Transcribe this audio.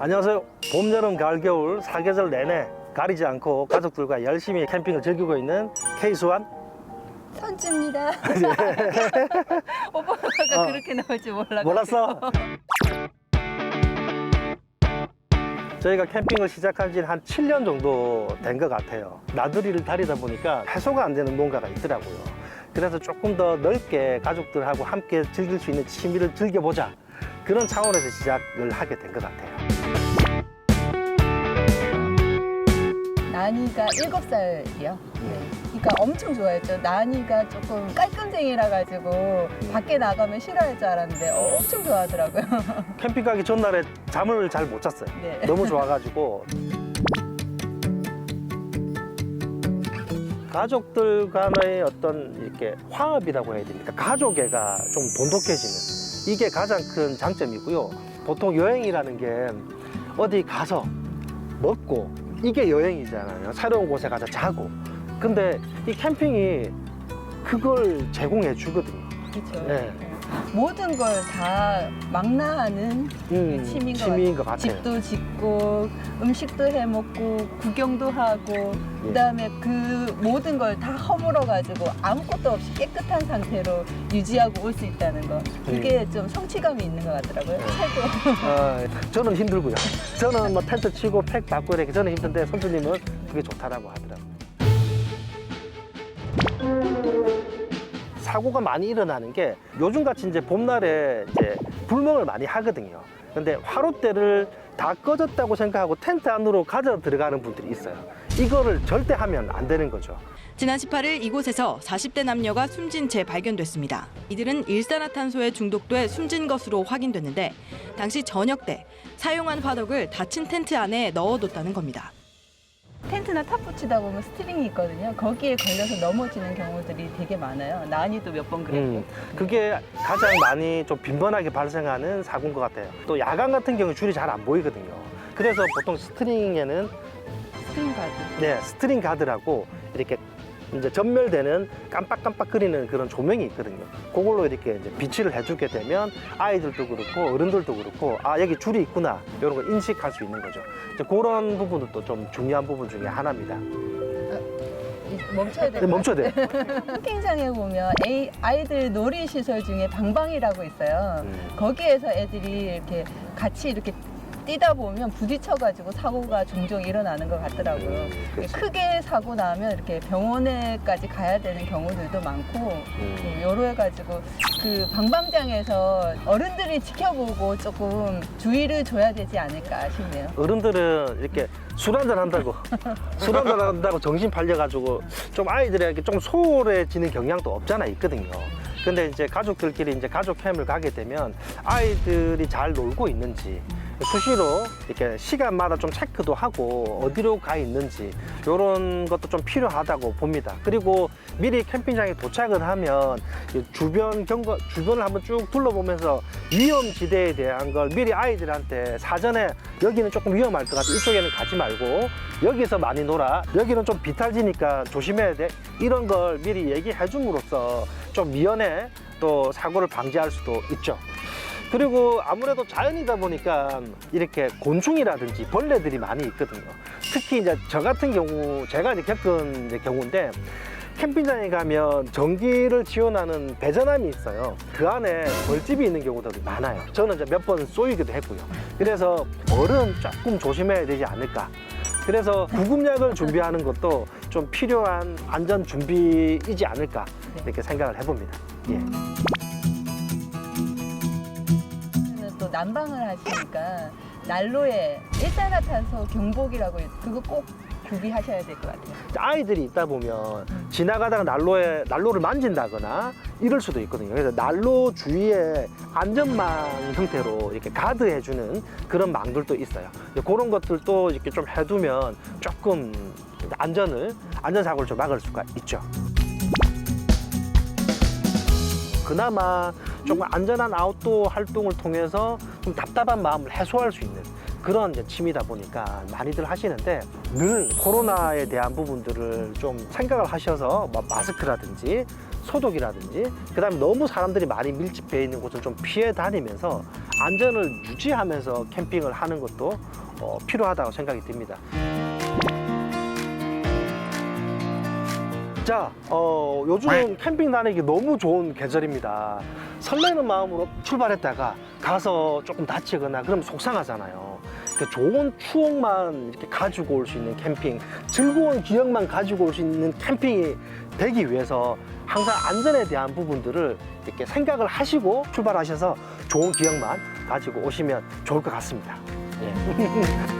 안녕하세요. 봄, 여름, 가을, 겨울 사계절 내내 가리지 않고 가족들과 열심히 캠핑을 즐기고 있는 K수완 선주입니다. 오빠가 어. 그렇게 나올 줄 몰라. 몰랐어? 저희가 캠핑을 시작한 지한 7년 정도 된 것 같아요. 나들이를 다니다 보니까 해소가 안 되는 뭔가가 있더라고요. 그래서 조금 더 넓게 가족들하고 함께 즐길 수 있는 취미를 즐겨보자. 그런 차원에서 시작을 하게 된 것 같아요. 나니가 7살이요. 네. 그러니까 엄청 좋아했죠. 나니가 조금 깔끔쟁이라 가지고 밖에 나가면 싫어할 줄 알았는데 어, 엄청 좋아하더라고요. 캠핑 가기 전날에 잠을 잘 못 잤어요. 네. 너무 좋아가지고 가족들 간의 어떤 이렇게 화합이라고 해야 됩니까? 가족애가 좀 돈독해지는 이게 가장 큰 장점이고요. 보통 여행이라는 게 어디 가서 먹고 이게 여행이잖아요. 새로운 곳에 가서 자고. 근데 이 캠핑이 그걸 제공해 주거든요. 그렇죠. 네. 모든 걸 다 망라하는 음, 취미인 것 취미인 것 같아요. 집도 짓고 음식도 해 먹고 구경도 하고 예. 그다음에 그 모든 걸 다 허물어 가지고 아무것도 없이 깨끗한 상태로 유지하고 올 수 있다는 거 그게 좀 성취감이 있는 것 같더라고요. 네. 최고. 어, 저는 힘들고요. 저는 뭐 텐트 치고 팩 받고 이렇게 저는 힘든데 선수님은 그게 좋다라고 하더라고요. 사고가 많이 일어나는 게 요즘같이 이제 봄날에 이제 불멍을 많이 하거든요. 근데 화롯대를 다 꺼졌다고 생각하고 텐트 안으로 가져 들어가는 분들이 있어요. 이거를 절대 하면 안 되는 거죠. 지난 18일 이곳에서 40대 남녀가 숨진 채 발견됐습니다. 이들은 일산화탄소에 중독돼 숨진 것으로 확인됐는데 당시 저녁 때 사용한 화덕을 닫힌 텐트 안에 넣어뒀다는 겁니다. 텐트나 탑 붙이다 보면 스트링이 있거든요. 거기에 걸려서 넘어지는 경우들이 되게 많아요. 난이도 몇 번 그랬고. 음, 그게 가장 많이 좀 빈번하게 발생하는 사고인 것 같아요. 또 야간 같은 경우 줄이 잘 안 보이거든요. 그래서 보통 스트링에는 스트링 가드. 네, 스트링 가드라고 이렇게 이제 전멸되는 깜빡깜빡거리는 그런 조명이 있거든요. 그걸로 이렇게 이제 비치를 해주게 되면 아이들도 그렇고 어른들도 그렇고 아 여기 줄이 있구나 이런 걸 인식할 수 있는 거죠. 이제 그런 부분도 좀 중요한 부분 중에 하나입니다. 이- 멈춰야 네, 돼요. 멈춰야 돼요. 캠핑장에 보면 에이- 아이들 놀이 시설 중에 방방이라고 있어요. 음. 거기에서 애들이 이렇게 같이 이렇게 뛰다 보면 부딪혀가지고 사고가 종종 일어나는 것 같더라고요. 음, 그렇죠. 크게 사고 나면 이렇게 병원에까지 가야 되는 경우들도 많고 음. 여러 해가지고 그 방방장에서 어른들이 지켜보고 조금 주의를 줘야 되지 않을까 싶네요. 어른들은 이렇게 술 한잔 한다고 술 한잔 한다고 정신 팔려가지고 좀 아이들에게 좀 소홀해지는 경향도 없잖아 있거든요. 근데 이제 가족들끼리 이제 가족 캠을 가게 되면 아이들이 잘 놀고 있는지 수시로 이렇게 시간마다 좀 체크도 하고 어디로 가 있는지 이런 것도 좀 필요하다고 봅니다. 그리고 미리 캠핑장에 도착을 하면 이 주변 경과 주변을 한번 쭉 둘러보면서 위험 지대에 대한 걸 미리 아이들한테 사전에 여기는 조금 위험할 것 같아 이쪽에는 가지 말고 여기서 많이 놀아 여기는 좀 비탈지니까 조심해야 돼 이런 걸 미리 얘기해 줌으로써 좀 미연에 또 사고를 방지할 수도 있죠. 그리고 아무래도 자연이다 보니까 이렇게 곤충이라든지 벌레들이 많이 있거든요. 특히 이제 저 같은 경우 제가 이제 겪은 이제 경우인데 캠핑장에 가면 전기를 지원하는 배전함이 있어요. 그 안에 벌집이 있는 경우들이 많아요. 저는 이제 몇 번 쏘이기도 했고요. 그래서 벌은 조금 조심해야 되지 않을까. 그래서 구급약을 준비하는 것도 좀 필요한 안전 준비이지 않을까 이렇게 생각을 해봅니다. 예. 난방을 하시니까 난로에 일산화탄소 경보기라고 있- 그거 꼭 구비하셔야 될 것 같아요. 아이들이 있다 보면 지나가다가 난로에 난로를 만진다거나 이럴 수도 있거든요. 그래서 난로 주위에 안전망 형태로 이렇게 가드해주는 그런 망들도 있어요. 이제 그런 것들도 이렇게 좀 해두면 조금 안전을 안전 사고를 좀 막을 수가 있죠. 그나마 조금 안전한 아웃도어 활동을 통해서 좀 답답한 마음을 해소할 수 있는 그런 이제 취미다 보니까 많이들 하시는데 늘 코로나에 대한 부분들을 좀 생각을 하셔서 뭐 마스크라든지 소독이라든지 그다음에 너무 사람들이 많이 밀집해 있는 곳을 좀 피해 다니면서 안전을 유지하면서 캠핑을 하는 것도 어, 필요하다고 생각이 듭니다. 자, 어, 요즘 캠핑 다니기 너무 좋은 계절입니다. 설레는 마음으로 출발했다가 가서 조금 다치거나 그러면 속상하잖아요. 그 좋은 추억만 이렇게 가지고 올 수 있는 캠핑, 즐거운 기억만 가지고 올 수 있는 캠핑이 되기 위해서 항상 안전에 대한 부분들을 이렇게 생각을 하시고 출발하셔서 좋은 기억만 가지고 오시면 좋을 것 같습니다. 예.